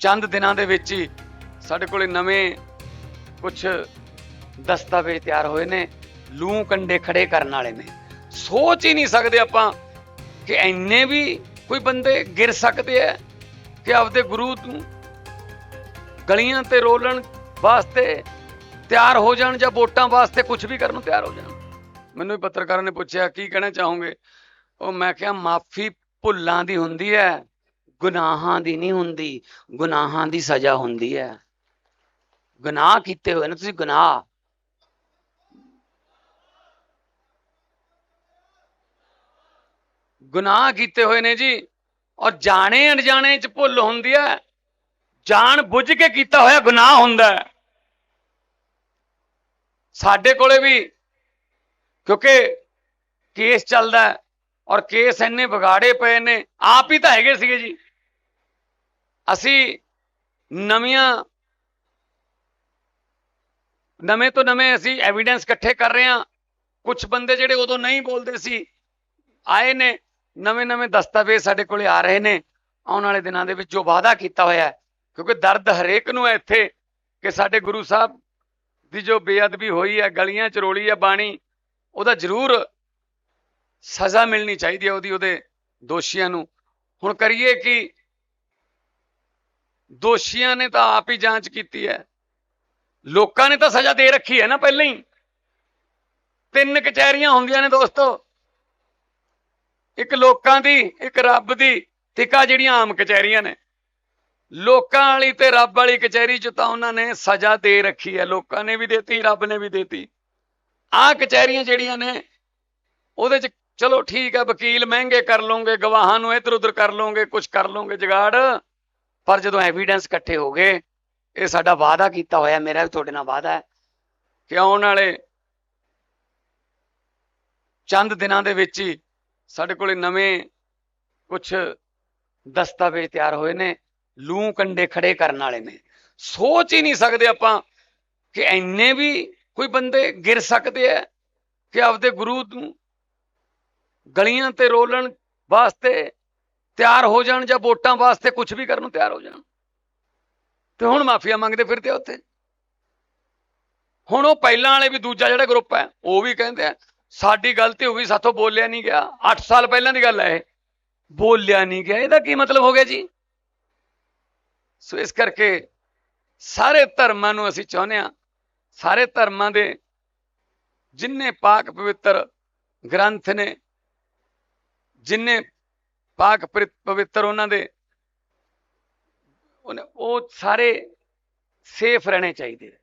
ਚੰਦ ਦਿਨਾਂ ਦੇ ਵਿੱਚ ਹੀ ਸਾਡੇ ਕੋਲੇ ਨਵੇਂ ਕੁਝ ਦਸਤਾਵੇਜ਼ ਤਿਆਰ ਹੋਏ ਨੇ, ਲੂ ਕੰਡੇ ਖੜੇ ਕਰਨ ਵਾਲੇ ਨੇ। ਸੋਚ ਹੀ ਨਹੀਂ ਸਕਦੇ ਆਪਾਂ ਕਿ ਐਨੇ ਵੀ ਕੋਈ ਬੰਦੇ ਗਿਰ ਸਕਦੇ ਆ ਕਿ ਆਪਦੇ ਗੁਰੂ ਨੂੰ ਗਲੀਆਂ ਤੇ ਰੋਲਣ ਵਾਸਤੇ ਤਿਆਰ ਹੋ ਜਾਣ ਜਾਂ ਵੋਟਾਂ ਵਾਸਤੇ ਕੁਝ ਵੀ ਕਰਨ ਨੂੰ ਤਿਆਰ ਹੋ ਜਾਣ। ਮੈਨੂੰ ਵੀ ਪੱਤਰਕਾਰਾਂ ਨੇ ਪੁੱਛਿਆ, ਕੀ ਕਹਿਣਾ ਚਾਹੋਗੇ? ਉਹ ਮੈਂ ਕਿਹਾ, ਮਾਫੀ ਭੁੱਲਾਂ ਦੀ ਹੁੰਦੀ ਹੈ। ਗੁਨਾਹਾਂ ਦੀ ਨਹੀਂ ਹੁੰਦੀ, ਗੁਨਾਹਾਂ ਦੀ ਸਜ਼ਾ ਹੁੰਦੀ ਹੈ। ਗੁਨਾਹ ਕੀਤੇ ਹੋਏ ਨੇ, ਤੁਸੀਂ ਗੁਨਾਹ। ਗੁਨਾਹ ਕੀਤੇ ਹੋਏ ਨੇ ਜੀ, ਔਰ ਜਾਣੇ ਅਣਜਾਣੇ ਚ ਭੁੱਲ ਹੁੰਦੀ ਹੈ। ਜਾਣ ਬੁੱਝ ਕੇ ਕੀਤਾ ਹੋਇਆ ਗੁਨਾਹ ਹੁੰਦਾ ਹੈ। ਸਾਡੇ ਕੋਲੇ ਵੀ, ਕਿਉਂਕਿ ਕੇਸ ਚੱਲਦਾ ਔਰ ਕੇਸ ਇੰਨੇ ਵਿਗਾੜੇ ਪਏ ਨੇ, ਆਪ ਹੀ ਤਾਂ ਹੈਗੇ ਸੀਗੇ ਜੀ। ਅਸੀਂ ਨਵੀਆਂ, ਨਵੇਂ ਤੋਂ ਨਵੇਂ ਅਸੀਂ ਐਵੀਡੈਂਸ ਇਕੱਠੇ ਕਰ ਰਹੇ ਹਾਂ। ਕੁਝ ਬੰਦੇ ਜਿਹੜੇ ਉਦੋਂ ਨਹੀਂ ਬੋਲਦੇ ਸੀ, ਆਏ ਨੇ, ਨਵੇਂ ਨਵੇਂ ਦਸਤਾਵੇਜ਼ ਸਾਡੇ ਕੋਲੇ ਆ ਰਹੇ ਨੇ। ਆਉਣ ਵਾਲੇ ਦਿਨਾਂ ਦੇ ਵਿੱਚ ਜੋ ਵਾਅਦਾ ਕੀਤਾ ਹੋਇਆ ਹੈ, ਕਿਉਂਕਿ ਦਰਦ ਹਰੇਕ ਨੂੰ ਹੈ ਇੱਥੇ ਕਿ ਸਾਡੇ ਗੁਰੂ ਸਾਹਿਬ ਦੀ ਜੋ ਬੇਅਦਬੀ ਹੋਈ ਹੈ, ਗਲੀਆਂ ਚ ਰੋਲੀ ਹੈ, ਬਾਣੀ, ਉਹਦਾ ਜ਼ਰੂਰ ਸਜ਼ਾ ਮਿਲਣੀ ਚਾਹੀਦੀ ਹੈ ਉਹਦੀ, ਉਹਦੇ ਦੋਸ਼ੀਆਂ ਨੂੰ। ਹੁਣ ਕਰੀਏ ਕਿ ਦੋਸ਼ੀਆਂ ਨੇ ਤਾਂ ਆਪ ਹੀ ਜਾਂਚ ਕੀਤੀ ਹੈ। ਲੋਕਾਂ ਨੇ ਤਾਂ ਸਜ਼ਾ ਦੇ ਰੱਖੀ ਹੈ ਨਾ ਪਹਿਲਾਂ ਹੀ। ਤਿੰਨ ਕਚਹਿਰੀਆਂ ਹੁੰਦੀਆਂ ਨੇ ਦੋਸਤੋ। ਇੱਕ ਲੋਕਾਂ ਦੀ, ਇੱਕ ਰੱਬ ਦੀ ਤਿਕਾ ਜਿਹੜੀਆਂ ਆਮ ਕਚਹਿਰੀਆਂ ਨੇ। ਲੋਕਾਂ ਵਾਲੀ ਤੇ ਰੱਬ ਵਾਲੀ ਕਚਹਿਰੀ ਚ ਤਾਂ ਉਹਨਾਂ ਨੇ ਸਜ਼ਾ ਦੇ ਰੱਖੀ ਹੈ। ਲੋਕਾਂ ਨੇ ਵੀ ਦਿੱਤੀ, ਰੱਬ ਨੇ ਵੀ ਦਿੱਤੀ। ਆਹ ਕਚਹਿਰੀਆਂ ਜਿਹੜੀਆਂ ਨੇ, ਉਹਦੇ ਚ ਚਲੋ ਠੀਕ ਹੈ, ਵਕੀਲ ਮਹਿੰਗੇ ਕਰ ਲਓਗੇ, ਗਵਾਹਾਂ ਨੂੰ ਇੱਧਰ ਉੱਧਰ ਕਰ ਲਓਗੇ ਕੁਝ ਕਰ ਲਓਗੇ, ਜਗਾੜ। ਪਰ ਜਦੋਂ ਐਵੀਡੈਂਸ ਇਕੱਠੇ ਹੋ ਗਏ, ਇਹ ਸਾਡਾ ਵਾਅਦਾ ਕੀਤਾ ਹੋਇਆ, ਮੇਰਾ ਵੀ ਤੁਹਾਡੇ ਨਾਲ ਵਾਅਦਾ ਹੈ ਕਿ ਆਉਣ ਵਾਲੇ ਚੰਦ ਦਿਨਾਂ ਦੇ ਵਿੱਚ ਹੀ ਸਾਡੇ ਕੋਲੇ ਨਵੇਂ ਕੁਝ ਦਸਤਾਵੇਜ਼ ਤਿਆਰ ਹੋਏ ਨੇ, ਲੂ ਕੰਡੇ ਖੜੇ ਕਰਨ ਵਾਲੇ ਨੇ। ਸੋਚ ਹੀ ਨਹੀਂ ਸਕਦੇ ਆਪਾਂ ਕਿ ਐਨੇ ਵੀ ਕੋਈ ਬੰਦੇ ਗਿਰ ਸਕਦੇ ਆ ਕਿ ਆਪਦੇ ਗੁਰੂ ਨੂੰ ਗਲੀਆਂ ਤੇ ਰੋਲਣ ਵਾਸਤੇ ਤਿਆਰ ਹੋ ਜਾਣ ਜਾਂ ਵੋਟਾਂ ਵਾਸਤੇ ਕੁਝ ਵੀ ਕਰਨ ਨੂੰ ਤਿਆਰ ਹੋ ਜਾਣ। ਤੇ ਹੁਣ ਮਾਫੀਆ ਮੰਗਦੇ ਫਿਰਦੇ ਆ ਉੱਥੇ। ਹੁਣ ਉਹ ਪਹਿਲਾਂ ਵਾਲੇ ਵੀ ਦੂਜਾ ਜਿਹੜਾ ਗਰੁੱਪ ਹੈ, ਉਹ ਵੀ ਕਹਿੰਦੇ ਆ, ਸਾਡੀ ਗਲਤੀ ਹੋ ਗਈ ਸਾਥੋਂ ਬੋਲਿਆ ਨਹੀਂ ਗਿਆ। 8 ਸਾਲ ਪਹਿਲਾਂ ਦੀ ਗੱਲ ਹੈ ਇਹ। ਬੋਲਿਆ ਨਹੀਂ ਗਿਆ। ਇਹਦਾ ਕੀ ਮਤਲਬ ਹੋ ਗਿਆ ਜੀ? ਸੋ ਇਸ ਕਰਕੇ ਸਾਰੇ ਧਰਮਾਂ ਨੂੰ ਅਸੀਂ ਚਾਹੁੰਦੇ ਆ ਸਾਰੇ ਧਰਮਾਂ ਦੇ ਜਿੰਨੇ ਪਾਕ ਪਵਿੱਤਰ ਗ੍ਰੰਥ ਨੇ, ਜਿੰਨੇ ਪਾਕ ਪਰਿ- ਪਵਿੱਤਰ ਉਹਨਾਂ ਦੇ। ਉਹ ਸਾਰੇ ਸੇਫ ਰਹਿਣੇ ਚਾਹੀਦੇ।